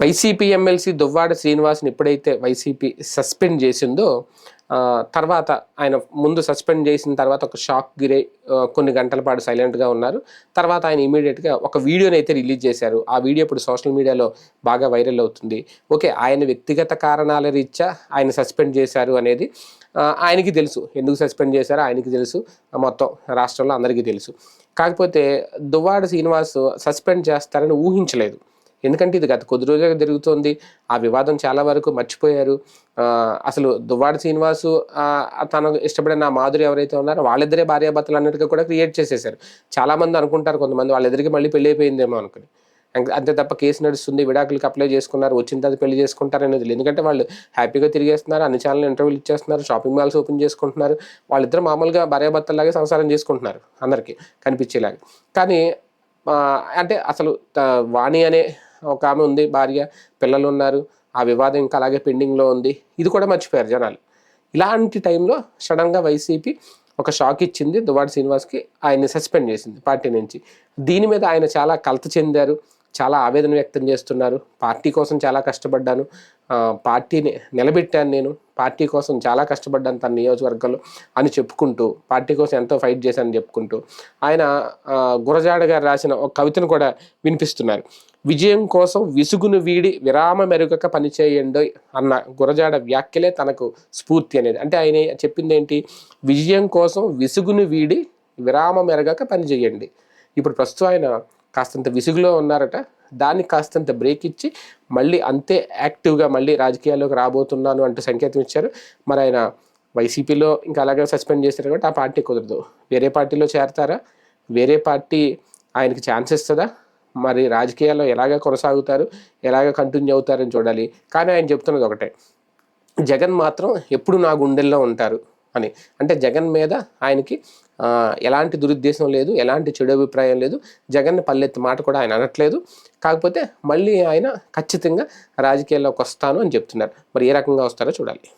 YCP MLC Duvvada శ్రీనివాస్ని ఎప్పుడైతే YCP suspend చేసిందో తర్వాత ఆయన ముందు సస్పెండ్ చేసిన తర్వాత ఒక షాక్ గురై కొన్ని గంటల పాటు సైలెంట్గా ఉన్నారు. తర్వాత ఆయన ఇమీడియట్గా ఒక వీడియోని అయితే రిలీజ్ చేశారు. ఆ వీడియో ఇప్పుడు సోషల్ మీడియాలో బాగా వైరల్ అవుతుంది. ఓకే ఆయన వ్యక్తిగత కారణాల రీత్యా ఆయన సస్పెండ్ చేశారు అనేది ఆయనకి తెలుసు. ఎందుకు సస్పెండ్ చేశారో ఆయనకి తెలుసు. ఆ, మొత్తం రాష్ట్రంలో అందరికీ తెలుసు. కాకపోతే దువ్వాడ శ్రీనివాస్ సస్పెండ్ చేస్తారని ఊహించలేదు. ఎందుకంటే ఇది గత కొద్ది రోజులుగా జరుగుతోంది. ఆ వివాదం చాలా వరకు మర్చిపోయారు. అసలు దువ్వాడ శ్రీనివాసు తనకు ఇష్టపడిన ఆ మాధురి ఎవరైతే ఉన్నారో వాళ్ళిద్దరే భార్యాభర్తలు అన్నట్టుగా కూడా క్రియేట్ చేసేసారు చాలామంది అనుకుంటారు కొంతమంది వాళ్ళిద్దరికి మళ్ళీ పెళ్ళి అయిపోయిందేమో అనుకుని. అంతే- తప్ప కేసు నడుస్తుంది విడాకులకి అప్లై చేసుకున్నారు వచ్చిన తర్వాత పెళ్ళి చేసుకుంటారు అనేది లేదు. ఎందుకంటే వాళ్ళు హ్యాపీగా తిరిగేస్తున్నారు అన్ని ఛానల్ ఇంటర్వ్యూలు ఇచ్చేస్తున్నారు షాపింగ్ మాల్స్ ఓపెన్ చేసుకుంటున్నారు. వాళ్ళిద్దరు మామూలుగా భార్యాభర్తలాగే సంసారం చేసుకుంటున్నారు అందరికీ కనిపించేలాగా. కానీ అంటే అసలు వాణి అనే ఒక ఆమె ఉంది భార్య పిల్లలు ఉన్నారు ఆ వివాదం ఇంకా అలాగే పెండింగ్లో ఉంది. ఇది కూడా మర్చిపోయారు జనాలు. ఇలాంటి టైంలో సడన్గా వైసీపీ ఒక షాక్ ఇచ్చింది దువాడి శ్రీనివాస్కి. ఆయన్ని సస్పెండ్ చేసింది పార్టీ నుంచి. దీని మీద ఆయన చాలా కలత చెందారు. చాలా ఆవేదన వ్యక్తం చేస్తున్నారు. పార్టీ కోసం చాలా కష్టపడ్డాను. పార్టీని నిలబెట్టాను నేను. పార్టీ కోసం చాలా కష్టపడ్డాను తన నియోజకవర్గంలో అని చెప్పుకుంటూ పార్టీ కోసం ఎంతో ఫైట్ చేశానని చెప్పుకుంటూ ఆయన గురజాడ గారు రాసిన ఒక కవితను కూడా వినిపిస్తున్నారు. విజయం కోసం విసుగును వీడి విరామ మెరుగక పనిచేయండి అన్న గురజాడ వ్యాఖ్యలే తనకు స్ఫూర్తి అనేది. అంటే ఆయన చెప్పింది ఏంటి? విజయం కోసం విసుగును వీడి విరామ మెరగక పనిచేయండి. ఇప్పుడు ప్రస్తుతం ఆయన కాస్తంత విసుగులో ఉన్నారట. దాన్ని కాస్తంత బ్రేక్ ఇచ్చి మళ్ళీ అంతే యాక్టివ్గా మళ్ళీ రాజకీయాల్లోకి రాబోతున్నాను అంటూ సంకేతం ఇచ్చారు. మరి ఆయన వైసీపీలో ఇంకా అలాగే సస్పెండ్ చేశారు కాబట్టి ఆ పార్టీ కుదరదు. వేరే పార్టీలో చేరతారా? వేరే పార్టీ ఆయనకి ఛాన్స్ ఇస్తుందా? మరి రాజకీయాల్లో ఎలాగ కొనసాగుతారు? ఎలాగ కంటిన్యూ అవుతారని చూడాలి. కానీ ఆయన చెప్తున్నది ఒకటే. జగన్ మాత్రం ఎప్పుడు నా గుండెల్లో ఉంటారు. అని. అంటే జగన్ మీద ఆయనకి ఎలాంటి దురుద్దేశం లేదు ఎలాంటి చెడు అభిప్రాయం లేదు. జగన్ పల్లెత్తి మాట కూడా ఆయన అనట్లేదు. కాకపోతే మళ్ళీ ఆయన ఖచ్చితంగా రాజకీయాల్లోకి వస్తాను అని చెప్తున్నారు. మరి ఏ రకంగా వస్తారో చూడాలి.